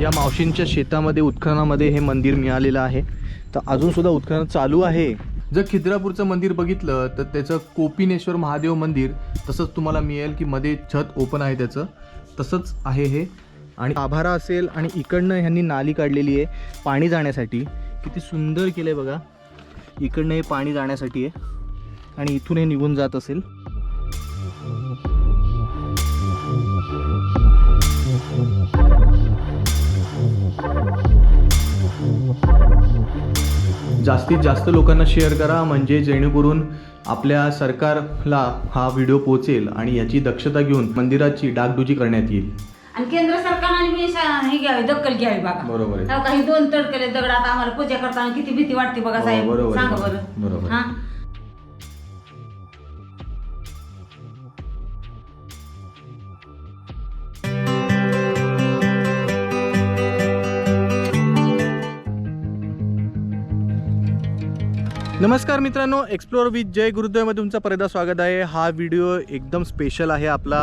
या मावशींच्या शेतामध्ये उत्खननामध्ये हे मंदिर मिळालेलं आहे. तर अजून सुद्धा उत्खनन चालू आहे. जर खिद्रापूरचं मंदिर बघितलं तर त्याचं कोपिनेश्वर महादेव मंदिर तसंच तुम्हाला मिळेल की मध्ये छत ओपन आहे त्याचं. तसंच आहे हे. आणि आभारा असेल आणि इकडनं ह्यांनी नाली काढलेली आहे पाणी जाण्यासाठी. किती सुंदर केलं आहे बघा. इकडनं हे पाणी जाण्यासाठी आहे. आणि इथून हे निघून जात असेल. जास्तीत जास्त लोकांना शेअर करा म्हणजे जेणेकरून आपल्या सरकारला हा व्हिडिओ पोहोचेल आणि याची दक्षता घेऊन मंदिराची डागडुजी करण्यात येईल. आणि केंद्र सरकारने हे घ्यावी दखल घ्यावी बघा. बरोबर काही दोन तडकले दगडात आम्हाला पूजा करताना किती भीती वाटते बघा हो, साहेब. सांगा बरं. बरोबर. नमस्कार मित्रांनो एक्सप्लोअर विथ जय गुरुदेवमध्ये तुमचं परदा स्वागत आहे. हा व्हिडिओ एकदम स्पेशल आहे आपला.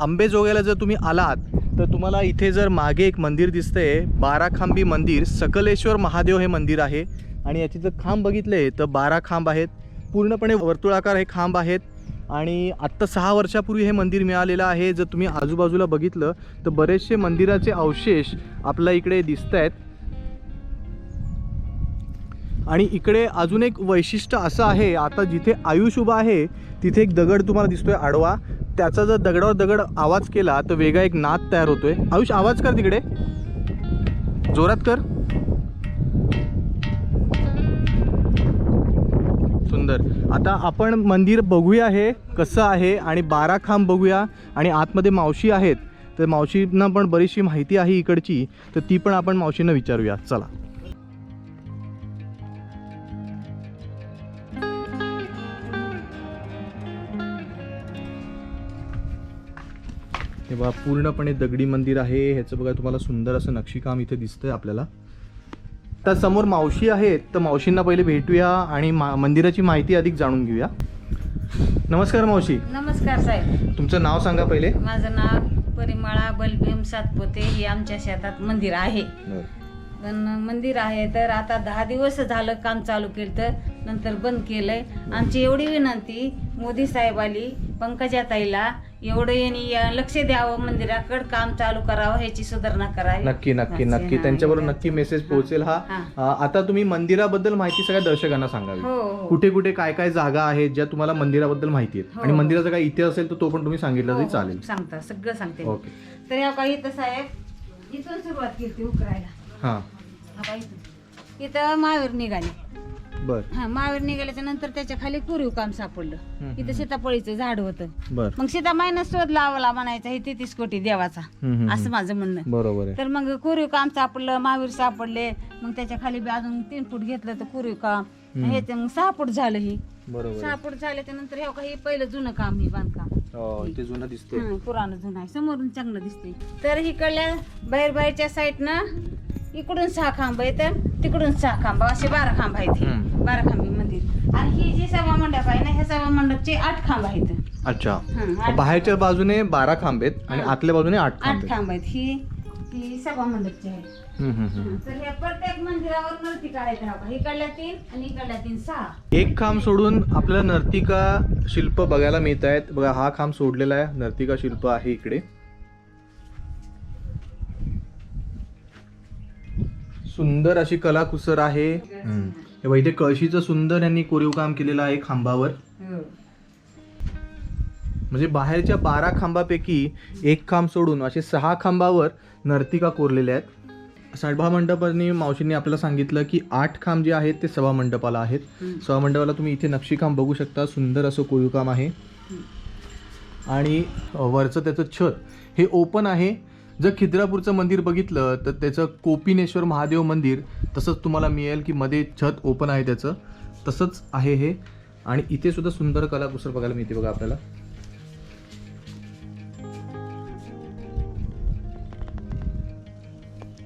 आंबेजोगायला जर तुम्ही आलात तर तुम्हाला इथे जर मागे एक मंदिर दिसतंय बाराखांबी मंदिर सकलेश्वर महादेव हे मंदिर आहे. आणि याचे जर खांब बघितले तर बारा खांब आहेत. पूर्णपणे वर्तुळाकार हे खांब आहेत. आणि आत्ता सहा वर्षापूर्वी हे मंदिर मिळालेलं आहे. जर तुम्ही आजूबाजूला बघितलं तर बरेचसे मंदिराचे अवशेष आपल्या इकडे दिसत आहेत आणि इकडे अजून एक वैशिष्ट्य असं आहे आता जिथे आयुष उभा आहे तिथे एक दगड तुम्हाला दिसतोय आडवा. त्याचा जर दगडावर दगड आवाज केला तर वेगळा एक नाद तयार होतोय. आयुष आवाज कर तिकडे. जोरात कर. सुंदर. आता आपण मंदिर बघूया हे कसं आहे आणि बारा खांब बघूया. आणि आतमध्ये मावशी आहेत. तर मावशींना पण बरीचशी माहिती आहे इकडची. तर ती पण आपण मावशींना विचारूया. चला. हे बघा पूर्णपणे दगडी मंदिर आहे. ह्याचं बघा तुम्हाला सुंदर असं नक्षीकाम इथे दिसतंय आपल्याला. तर समोर मावशी आहेत. तर मावशींना पहिले भेटूया आणि मा मंदिराची माहिती अधिक जाणून घेऊया. नमस्कार मावशी. नमस्कार साहेब. तुमचं नाव सांगा पहिले. माझं नाव परिमळा बलभीम सातपोते. हे आमच्या शेतात मंदिर आहे. पण मंदिर आहे तर आता दहा दिवस झालं काम चालू केलं तर नंतर बंद केलंय. आमची एवढी विनंती मोदी साहेबाली पंकजा ताईला एवढं यांनी या- लक्ष द्यावं मंदिराकडे काम चालू करावं ह्याची सुधारणा करावी. नक्की नक्की नक्की. त्यांच्याबरोबर. नक्की मेसेज पोहोचेल हा. आता तुम्ही मंदिराबद्दल माहिती सगळ्या दर्शकांना सांगावी. हो हो. कुठे कुठे काय काय जागा आहेत ज्या तुम्हाला मंदिराबद्दल माहिती आहेत. आणि हो. मंदिराचा काय इतिहास असेल तर तो पण तुम्ही सांगितलं तरी चालेल. सांगता सगळं सांगते ओके. तर या काही इथं साहेब इथून सुरुवात केली उकरायला. हां. इथं. महावीर निघाले. बर. हा निघाल्याच्या नंतर त्याच्याखाली कुरीव काम सापडलं. हम्म, इथं सीताफळीचं झाड होतं. बर. मग सीता मायनस शोध लावला म्हणायचा हे तेहतीस कोटी देवाचा. हम्म, हम्म, असं माझं म्हणणं. बरोबर आहे. तर मग कुरीव काम सापडलं महावीर सापडले. मग त्याच्याखाली बी अजून तीन फूट घेतलं तर कुरीव काम. हे ते मग सहा फूट झालं ही. बरोबर सहा आहे फूट झाल्याच्यानंतर हे काही पहिलं जुनं काम ही बांधकाम. हो, ते जुनं दिसते हं, पुराण जुनं आहे. समोरून चांगलं दिसते तर इकडल्या बाहेर बाहेरच्या साईडनं इकडून सहा खांब आहेत तिकडून सहा खांब असे बारा खांब आहेत. बारा खांबी मंदिर. आणि ही जी सभा मंडप आहे ना ह्या सभा मंडपचे आठ खांब आहेत. अच्छा. हं, आठ- बाहेरच्या बाजूने बारा खांब आहेत आणि. आतल्या बाजूने आठ खांब आठ आहेत. खांब आहेत. ही ही सभा मंडपची आहे. हं, तर ह्या प्रत्येक मंदिरावर नर्तिका आहेत राव इकडल्या तीन आणि इकडल्या तीन सहा. एक खांब सोडून आपल्याला नर्तिका शिल्प बघायला मिळत आहेत बघा हा खांब सोडलेला आहे. नर्तिका शिल्प आहे इकडे. सुंदर अशी कलाकुसर आहे. हे बघा, इथे कळशीचं सुंदर यांनी कोरीव काम केलेलं आहे खांबावर. हो. म्हणजे बाहेरच्या बारा खांबापैकी एक खांब सोडून असे सहा खांबावर नर्तिका कोरलेल्या आहेत. सभा मंडपाने मावशींनी आपल्याला सांगितलं की आठ खांब जे आहेत ते सभा मंडपाला आहेत. सभा मंडपाला तुम्ही इथे नक्षीकाम बघू शकता. सुंदर असं कोरीव काम आहे. आणि वरचं त्याचं छत हे ओपन आहे. जर खिद्रापूरचं मंदिर बघितलं तर त्याचं कोपिनेश्वर महादेव मंदिर तसंच तुम्हाला मिळेल की मध्ये छत ओपन आहे त्याचं तसंच आहे हे. आणि इथे सुद्धा सुंदर कलाकुसर बघायला मिळते बघा आपल्याला.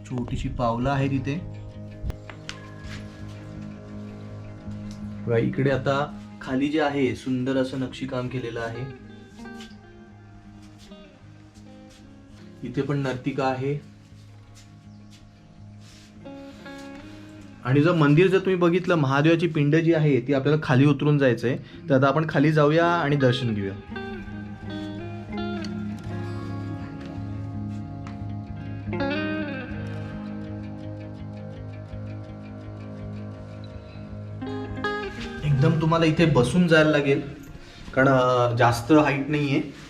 छोटीशी पावलं आहे तिथे बघा इकडे आता खाली जे आहे सुंदर असं नक्षीकाम केलेलं आहे. इथे पण नर्तिका आहे. आणि जर मंदिर जर तुम्ही बघितलं महादेवाची पिंड जी आहे ती आपल्याला खाली उतरून जायचंय. तर आता आपण खाली जाऊया आणि दर्शन घेऊया. एकदम तुम्हाला इथे बसून जायला लागेल. कारण जास्त हाईट नाहीये. आहे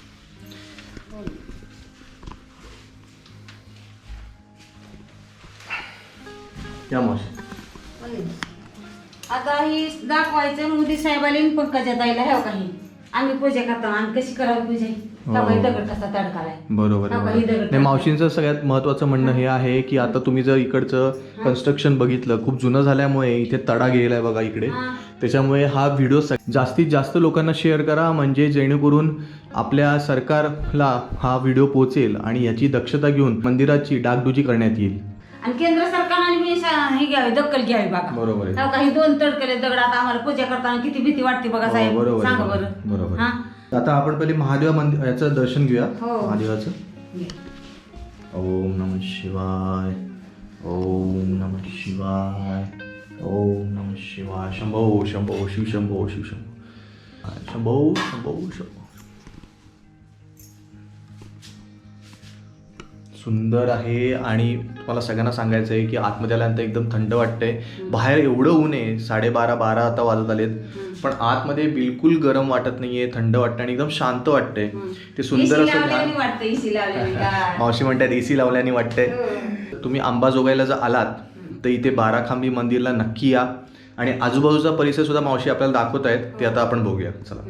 मावशी. आता ही दाखवायचं मोदी साहेबाला आणि पंकजा ताईला ह्या काही. आम्ही पूजा करतो आणि कशी करावी पूजा? बरोबर हा, बरोबर. नाही मावशींचं सगळ्यात महत्वाचं म्हणणं हे आहे की आता तुम्ही जर इकडचं कन्स्ट्रक्शन बघितलं खूप जुनं झाल्यामुळे इथे तडा गेलाय बघा इकडे. त्याच्यामुळे हा व्हिडिओ जास्तीत जास्त लोकांना शेअर करा म्हणजे जेणेकरून आपल्या सरकारला हा व्हिडिओ पोहोचेल आणि याची दक्षता घेऊन मंदिराची डागडुजी करण्यात येईल. आणि केंद्र सरकारने बी सा- हे घ्यावी दक्कल घ्यावी बघा. बरोबर आहे. दोन तडकले दगड आता आम्हाला पूजा करताना किती भीती वाटते बघा हो, साहेब. बरोबर आहे, सांगा बरोबर बरं. बरोबर. हा? आता आपण पहिले महादेव मंदिर याचं दर्शन घेऊया. हो. महादेवाचं. घे. ओम नम शिवाय ओम नम शिवाय ओम नम शिवाय. शंभो शंभो शिव शंभो शिव शंभो. शंभो शंभो शंभो. सुंदर आहे आणि मला सगळ्यांना सांगायचं आहे की आतमध्ये आल्यानंतर एकदम थंड वाटतंय. बाहेर एवढं ऊन आहे साडेबारा बारा आता वाजत आलेत. पण आतमध्ये बिलकुल गरम वाटत नाहीये थंड वाटतं आणि एकदम शांत वाटतंय. ते सुंदर असं. मावशी म्हणतात एसी लावल्याने वाटतंय. हो. तुम्ही अंबाजोगाईला जर आलात तर इथे बाराखांबी मंदिरला नक्की या. आणि आजूबाजूचा परिसर सुद्धा मावशी आपल्याला दाखवत आहेत ते आता आपण बघूया. चला.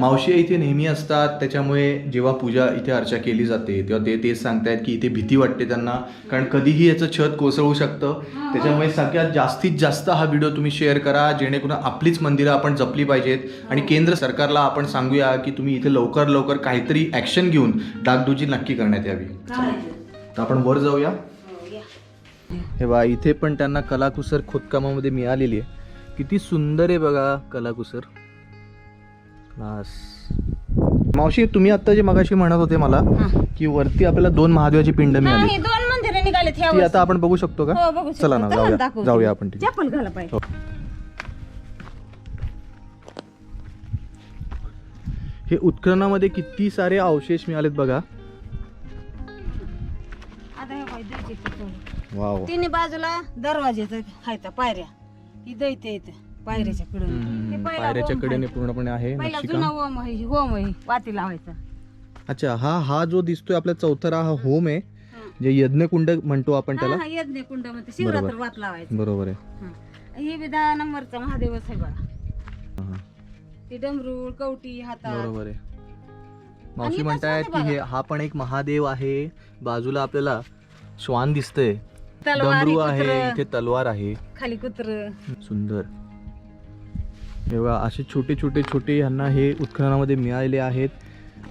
मावशी इथे नेहमी असतात त्याच्यामुळे जेव्हा पूजा इथे अर्चा केली जाते तेव्हा ते तेच सांगतायत की इथे भीती वाटते त्यांना. कारण कधीही याचं छत कोसळू शकतं. त्याच्यामुळे सगळ्यात जास्तीत जास्त हा व्हिडिओ तुम्ही शेअर करा जेणेकरून आपलीच मंदिरं आपण जपली पाहिजेत. आणि केंद्र सरकारला आपण सांगूया की तुम्ही इथे लवकर लवकर काहीतरी ॲक्शन घेऊन डागडुजी नक्की करण्यात यावी. तर आपण वर जाऊया. हो. हे बा इथे पण त्यांना कलाकुसर खोदकामामध्ये मिळालेली आहे. किती सुंदर आहे बघा कलाकुसर. मावशी तुम्ही आता जे मगाशी म्हणत होते मला. की वरती आपल्याला दोन महादेवाची पिंड मिळाली दोन मंदिरं ती वर्षी. आता आपण बघू शकतो का हो. चला ना जाऊया. जाऊया आपण हो. हे उत्खननामध्ये किती सारे अवशेष मिळालेत बघा हे. वाव तिन्ही बाजूला दरवाजेच आहेत पायऱ्या ही दैते येत पायऱ्याच्या कडून. पायऱ्याच्या. पूर्णपणे आहे पहिला नक्षीकाम जुना ओम आहे होम आहे वाती लावायचा. अच्छा हा हा जो दिसतोय आपला चौथरा हा होम आहे. जे यज्ञकुंड म्हणतो आपण त्याला. हा, यज्ञ कुंडमध्ये शिवरात्र वात लावायचं. बरोबर आहे. हा. हे बी दहा नंबरचा महादेवच आहे बघा. हा. ती डमरूळ कवटी हातात. बरोबर आहे. मावशी म्हणतायत सोने की हे हा पण एक महादेव आहे. बाजूला आपल्याला श्वान दिसतंय. तलवार डमरू आहे कुत्र. इथे तलवार आहे. खाली कुत्र. सुंदर. हे बघा असे छोटे छोटे छोटे ह्यांना हे उत्खननामध्ये मिळालेले आहेत.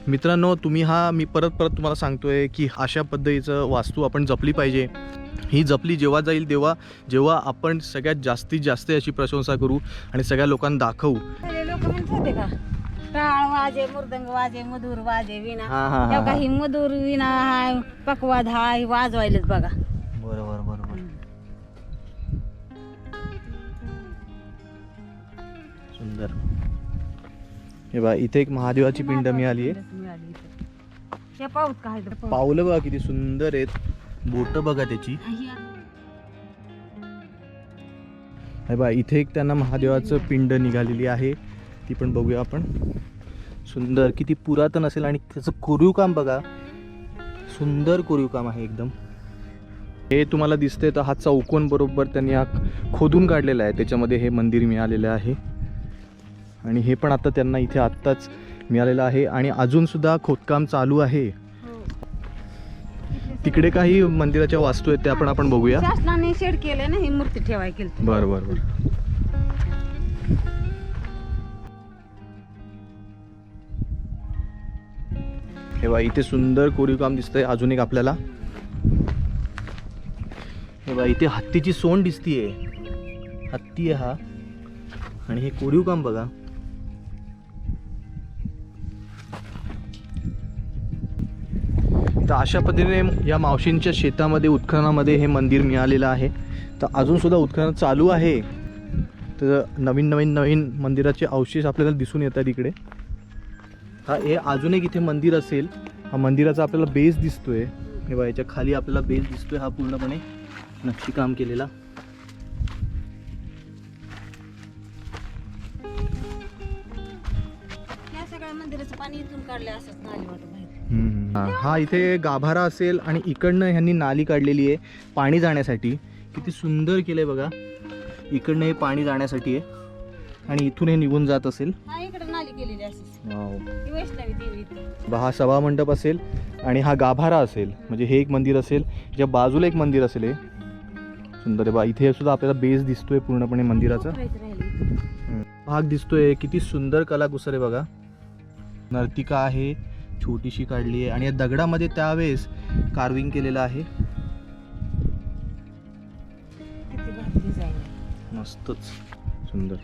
मित्रांनो तुम्ही हा मी परत परत तुम्हाला सांगतोय की अशा पद्धतीचं वास्तू आपण जपली पाहिजे. ही जपली जेव्हा जाईल तेव्हा जेव्हा आपण सगळ्यात जास्तीत जास्त याची प्रशंसा करू आणि सगळ्या लोकांना दाखवू. टाळ वाजे मृदंग वाजे मधुर वाजे विना हा, मधुर विना हाय पकवाद हाय वाजवायलेच बघा. सुंदर. हे बघा इथे एक महादेवाची पिंड मिळाली आहे? पावलं बघा किती सुंदर आहेत. बोट बघा त्याची. बघा इथे एक त्यांना महादेवाचं पिंड निघालेली आहे. ती पण बघूया आपण. सुंदर किती पुरातन असेल आणि त्याचं कोरीव काम बघा. सुंदर कोरीव काम आहे एकदम. हे तुम्हाला दिसते तर हा चौकोन बरोबर त्यांनी हा खोदून काढलेला आहे. त्याच्यामध्ये हे मंदिर मिळालेलं आहे. आणि हे पण आता त्यांना इथे आत्ताच मिळालेलं आहे. आणि अजून सुद्धा खोदकाम चालू आहे. हो. तिकडे काही मंदिराच्या वास्तू आहेत त्या पण आपण बघूया. शासनाने शेड केले ना ही मूर्ती ठेवाय केली बरं बरं बरं. हे बघा इथे सुंदर कोरीव काम दिसतंय अजून एक आपल्याला. हे बघा इथे हत्तीची सोंड दिसतीये. हत्ती आहे हा. आणि हे कोरीव काम बघा. तर अशा पद्धतीने या मावशींच्या शेतामध्ये उत्खननामध्ये हे मंदिर मिळालेलं आहे. तर अजूनसुद्धा उत्खनन चालू आहे. तर नवीन नवीन नवीन मंदिराचे अवशेष आपल्याला दिसून येतात इकडे. हा हे अजून एक इथे मंदिर असेल. हा मंदिराचा आपल्याला बेस दिसतोय. हे बघा याच्या खाली आपल्याला बेस दिसतोय हा पूर्णपणे नक्षीकाम केलेला. या सगळ्या मंदिराचं पाणी इथून काढलं असंच वाटत हा हा इथे गाभारा असेल आणि इकडनं ह्यांनी नाली काढलेली आहे पाणी जाण्यासाठी. किती सुंदर केलंय बघा. इकडनं हे पाणी जाण्यासाठी आहे. आणि इथून हे निघून जात असेल. हा सभा मंडप असेल आणि हा गाभारा असेल. म्हणजे हे एक मंदिर असेल. ज्या बाजूला एक मंदिर असेल हे. सुंदर आहे. बा इथे सुद्धा आपल्याला बेस दिसतोय पूर्णपणे मंदिराचा. भाग दिसतोय. किती सुंदर कलाकुसर आहे बघा. नर्तिका आहे. छोटीशी काढली आहे. आणि या दगडामध्ये त्यावेळेस कार्विंग केलेलं आहे. मस्तच. सुंदर.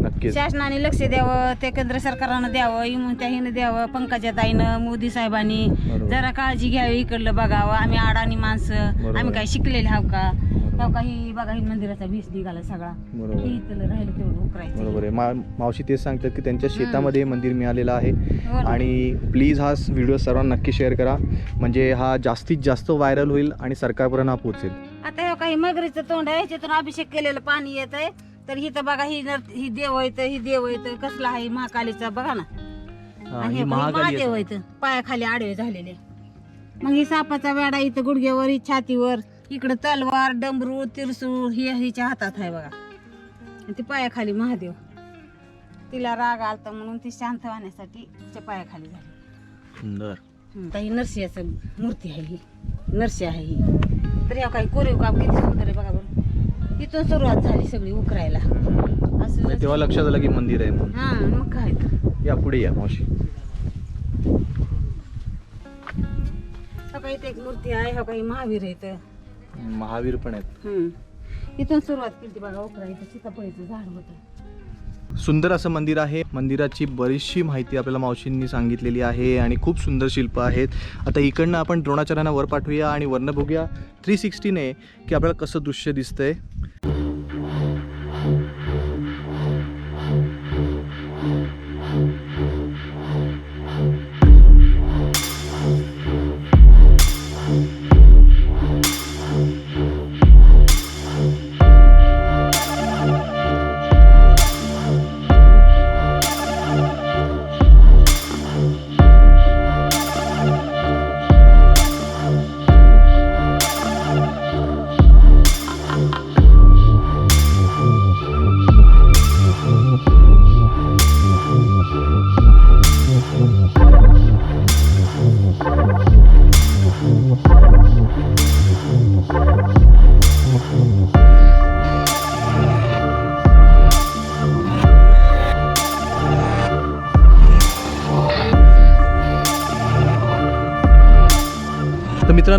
नक्कीच. शासनाने लक्ष द्यावं ते केंद्र सरकारनं द्यावं इमुनत्याहीनं द्यावं पंकजा ताईनं मोदी साहेबांनी. जरा काळजी घ्यावी इकडलं बघावं. आम्ही अडाणी माणसं. आम्ही काय शिकलेले हाव का? हाव का ही बघा ही मंदिराचा भीस निघाला सगळा. बरोबर. इथलं राहिलं तेवढं उकरायचं. बरोबर आहे. मा मावशी तेच सांगतात की त्यांच्या शेतामध्ये हे मंदिर मिळालेलं आहे. हो ना. आणि प्लीज हा व्हिडिओ सर्वांना नक्की शेअर करा. म्हणजे हा जास्तीत जास्त व्हायरल होईल आणि सरकारपर्यंत हा पोहोचेल. आता हे काही मगरीचं तोंड आहे ह्याच्यातून अभिषेक केलेलं पाणी येत आहे तर ही तर बघा ही नर- ही देव येतं ही देव येतं कसला आहे? महाकालीचा बघा ना. हा, आणि ही हे महाकाली महादेव आहे. येतं पायाखाली आडवे झालेले. मग ही सापाचा वेडा इथं गुडघ्यावर ही छातीवर. इकडं तलवार डमरू तिरसूळ ही हिच्या हातात आहे बघा. आणि ती पायाखाली महादेव. तिला राग आलता म्हणून ती शांत होण्यासाठी तिच्या पायाखाली झाली. सुंदर आता ही नरसिंहाचं मूर्ती आहे ही. नरसी आहे ही. तर या काही कोरीव काम किती सुंदर आहे बघा बरं. इथून सुरुवात झाली सगळी उकरायला. असं तेव्हा लक्षात आलं की मंदिर आहे. हा मग काय तर. या पुढे या मावशी. इथे एक मूर्ती आहे हा काही महावीर आहे इथं. महावीर पण आहेत. हम्म. इथून सुरुवात केली बघा उकरायचं सीताफळीचं झाड होतं. सुंदर असं मंदिर आहे. मंदिराची बरीचशी माहिती आपल्याला मावशींनी सांगितलेली आहे आणि खूप सुंदर शिल्प आहेत. आता इकडनं आपण द्रोणाचार्यांना वर पाठवूया आणि वरनं बघूया थ्री सिक्स्टीने की आपल्याला कसं दृश्य दिसतंय.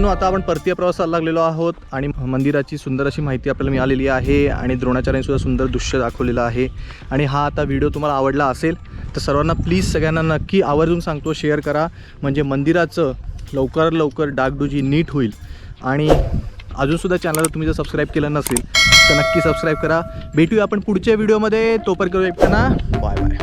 मित्रांनो आता आपण परतीय प्रवासाला लागलेलो आहोत आणि मंदिराची सुंदर अशी माहिती आपल्याला मिळालेली आहे आणि द्रोणाचार्यांसुद्धा सुंदर दृश्य दाखवलेलं आहे. आणि हा आता व्हिडिओ तुम्हाला आवडला असेल तर सर्वांना प्लीज सगळ्यांना नक्की आवर्जून सांगतो शेअर करा. म्हणजे मंदिराचं लवकर लवकर डागडुजी नीट होईल. आणि अजूनसुद्धा चॅनलला तुम्ही जर सबस्क्राईब केलं नसेल तर नक्की सबस्क्राईब करा. भेटूया आपण पुढच्या व्हिडिओमध्ये तोपर्यंत एकट्याना बाय बाय